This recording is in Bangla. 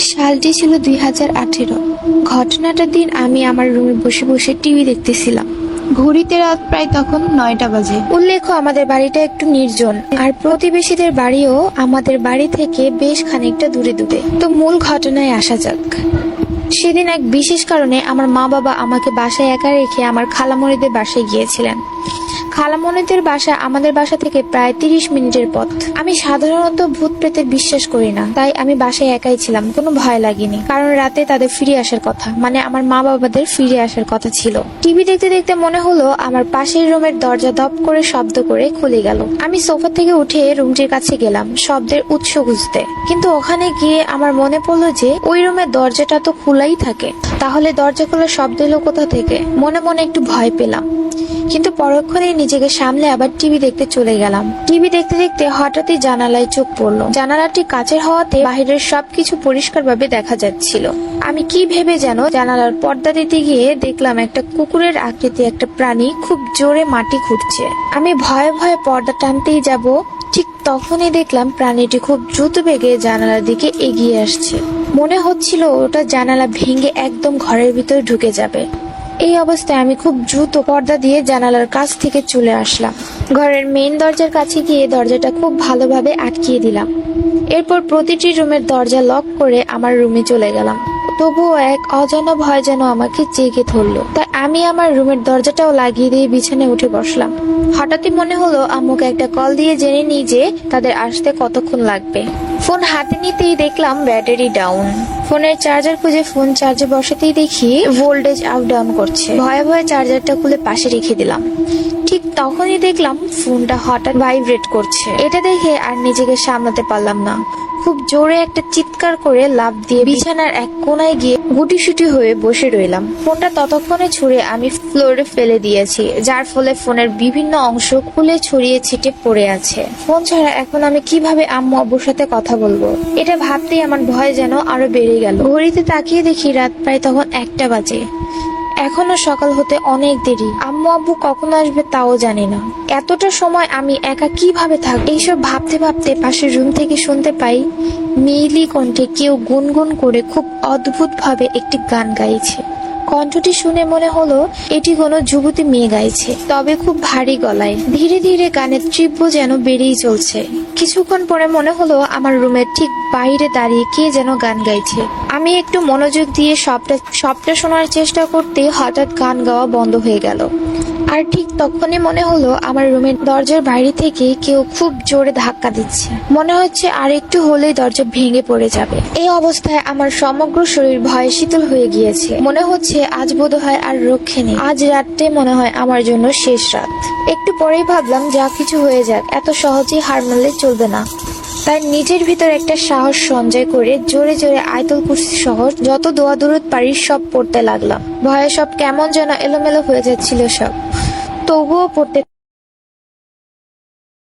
সালটি ছিল দুই হাজার আঠেরো। ঘটনাটার দিন আমি আমার রুমে বসে বসে টিভি দেখতেছিলাম। ঘড়িতে রাত প্রায় তখন নয়টা বাজে। উল্লেখ্য আমাদের বাড়িটা একটু নির্জন। আর প্রতিবেশীদের বাড়িও আমাদের বাড়ি থেকে বেশ খানিকটা দূরে দূরে। তো মূল ঘটনায় আসা যাক। সেদিন এক বিশেষ কারণে আমার মা বাবা আমাকে বাসায় একা রেখে আমার খালামণিদের বাসায় গিয়েছিলেন। খালামণিদের বাসা আমাদের বাসা থেকে প্রায় তিরিশ মিনিটের পথ। আমি সাধারণত ভূত প্রেতের বিশ্বাস করি না, তাই আমি বাসায় একাই ছিলাম, কোনো ভয় লাগেনি। কারণ রাতে তাদের ফিরে আসার কথা মানে আমার মা বাবাদের ফিরে আসার কথা ছিল। টিভি দেখতে দেখতে মনে হলো আমার পাশের রুমের দরজা দপ করে শব্দ করে খুলে গেল। আমি সোফা থেকে উঠে রুমটির কাছে গেলাম, শব্দের উৎস খুঁজতে। কিন্তু ওখানে গিয়ে আমার মনে পড়ল যে, ওই রুমের দরজাটা তো খোলাই থাকে। তাহলে দরজা খোলা শব্দ এলো কোথা থেকে? মনে মনে একটু ভয় পেলাম। কিন্তু পরক্ষণেই নিজেকে সামলে আবার টিভি দেখতে চলে গেলাম। টিভি দেখতে দেখতে হঠাৎই জানালায় চোখ পড়ল। জানালাটি কাচের হওয়াতে বাইরের সবকিছু পরিষ্কারভাবে দেখা যাচ্ছিল। আমি কি ভেবে যেন জানালার পর্দা দিতে গিয়ে দেখলাম একটা কুকুরের আকৃতি একটা প্রাণী খুব জোরে মাটি খুঁড়ছে। আমি ভয়ে ভয়ে পর্দা টানতেই যাব ঠিক তখনই দেখলাম প্রাণীটি খুব দ্রুত বেগে জানালার দিকে এগিয়ে আসছে। মনে হচ্ছিল ওটা জানালা ভেঙে একদম ঘরের ভিতরে ঢুকে যাবে। এই অবস্থায় আমি খুব দ্রুত পর্দা দিয়ে জানালার কাছ থেকে চলে আসলাম। ঘরের মেইন দরজার কাছে গিয়ে দরজাটা খুব ভালোভাবে আটকিয়ে দিলাম। এরপর প্রতিটি রুমের দরজা লক করে আমার রুমে চলে গেলাম। তবুও এক অজানা ভয় যেন আমাকে জেগে ধরলো। তাই আমি আমার রুমের দরজাটাও লাগিয়ে দিয়ে বিছানায় উঠে বসলাম। হঠাৎই মনে হলো, আম্মুকে একটা কল দিয়ে জেনে নিই যে তাদের আসতে কতক্ষণ লাগবে। ফোন হাতে নিতেই দেখলাম ব্যাটারি ডাউন। ফোনের চার্জার খুঁজে ফোন চার্জে বসাতেই দেখি ভোল্টেজ আপ ডাউন করছে। ভয়ে ভয়ে চার্জারটা খুলে পাশে রেখে দিলাম। ঠিক তখনই দেখলাম ফোনটা হঠাৎ ভাইব্রেট করছে। এটা দেখে আর নিজেকে সামলাতে পারলাম না। খুব জোরে একটা চিৎকার করে লাফ দিয়ে বিছানার এক কোনায় গিয়ে গুটিসুটি হয়ে বসে রইলাম। ফোনটা ততক্ষণে ছুঁড়ে আমি ফ্লোরে ফেলে দিয়েছি, যার ফলে ফোনের বিভিন্ন অংশ খুলে ছড়িয়ে ছিটে পড়ে আছে। ফোন ছাড়া এখন আমি কীভাবে আম্মু আব্বুর সাথে কথা বলব? এটা ভাবতেই আমার ভয় যেন আরও বেড়ে গেল। ঘড়িতে তাকিয়ে দেখি রাত প্রায় তখন একটা বাজে। এখনও সকাল হতে অনেক দেরি। আম্মু আব্বু কখন আসবে তাও জানি না। এতটা সময় আমি একা কীভাবে থাক এইসব ভাবতে ভাবতে পাশের রুম থেকে শুনতে পাই মিলি কণ্ঠে কেউ গুনগুন করে খুব অদ্ভুত ভাবে একটি গান গাইছে। কণ্ঠটি শুনে মনে হলো, এটি কোনো যুবতী মেয়ে গাইছে। তবে খুব ভারী গলায়। ধীরে ধীরে গানের তীব্র যেন বেড়েই চলছে। কিছুক্ষণ পরে মনে হলো, আমার রুমের ঠিক বাইরে দাঁড়িয়ে কে যেন গান গাইছে। আমি একটু মনোযোগ দিয়ে সবটা সবটা শোনার চেষ্টা করতে হঠাৎ গান গাওয়া বন্ধ হয়ে গেল। আর ঠিক তখনই মনে হলো, আমার রুমের দরজার বাইরে থেকে কেউ খুব জোরে ধাক্কা দিচ্ছে। মনে হচ্ছে আর একটু হলেই দরজা ভেঙে পড়ে যাবে। এই অবস্থায় আমার সমগ্র শরীর ভয়ে শীতল হয়ে গিয়েছে। মনে হচ্ছে আজ বোধ হয় আর রক্ষে নেই। আজ রাত্রে মনে হয় আমার জন্য শেষ রাত। একটু পরেই ভাবলাম, যা কিছু হয়ে যাক, এত সহজেই হার মানলে চলবে না। তার নিজের ভিতর একটা সাহস সঞ্চয় করে জোরে জোরে আয়তল কুর্সি সহ যত দোয়া দূরত পারি সব পড়তে লাগলাম। ভয়ে সব কেমন যেন এলোমেলো হয়ে যাচ্ছিল সব। তবুও পড়তে